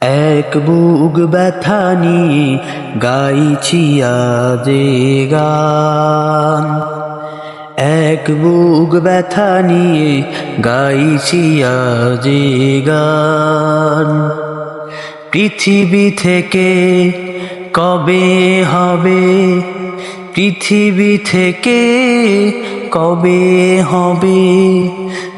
এক বুক ব্যথা নিয়ে গাইছি আজে গান। এক বুক ব্যথা নিয়ে গাইছি আজে গান। পৃথিবী থেকে কবে হবে পৃথিবী থেকে কবে হবে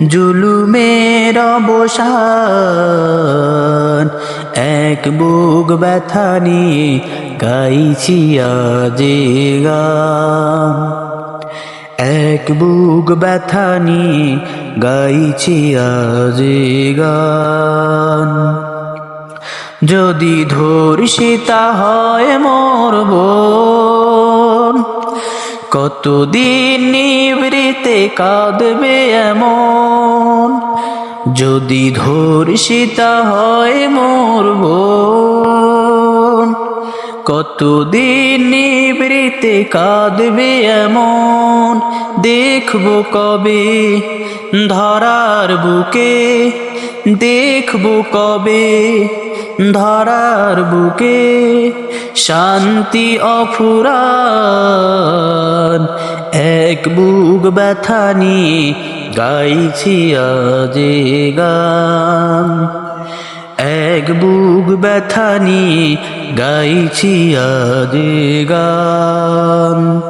জুলুমের অবসান? এক বুক ব্যথা নিয়ে গাইছি আজে গান। এক বুক ব্যথা নিয়ে গাইছি আজে গান। যদি ধর্ষিতা হয় মোর বোন কতদিন নিবৃতে কাঁদবে এমন? যদি ধর্ষিতা হয় মোর কতদিন নিবৃতে কাঁদবে এমন? দেখব কবে ধরার বুকে, দেখব কবে ধরার বুকে শান্তি অফুরান। এক বুক ব্যথা নিয়ে গাইছি আজে গান। এক বুক ব্যথা নিয়ে গাইছি আজে গান।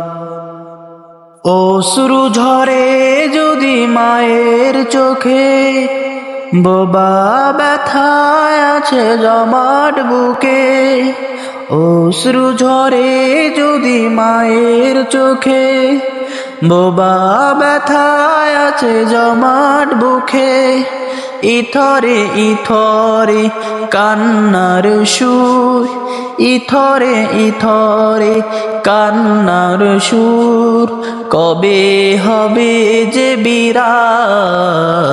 অশ্রু ঝরে যদি মায়ের চোখে বোবা ব্যথায় আছে জমাট বুকে, অশ্রু ঝরে যদি মায়ের চোখে, বোবা ব্যথায় আছে জমাট বুকে, ইথরে ইথরে কান্নার সুর, ইথরে ইথরে কান্নার সুর, কবে হবে যে বিরাম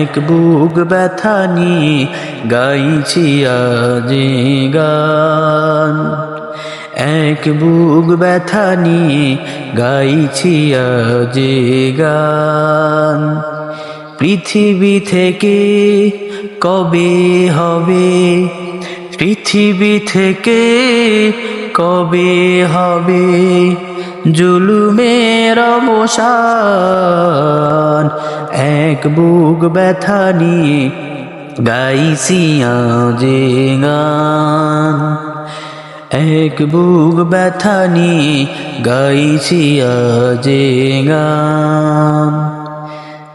এক বুক ব্যথা নিয়ে গাইছি আজে গান। এক বুক ব্যথা নিয়ে গাইছি আজে গান। পৃথিবী থেকে কবে হবে? পৃথিবী থেকে কবে হবে? জুলুমের অবসান এক বুক ব্যথা নিয়ে গাইছি আজে গান। এক বুক ব্যথা নিয়ে গাইছি আজে গান।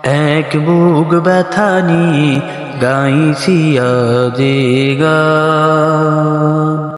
এক বুক ব্যথা নিয়ে গাইছি আজে গান।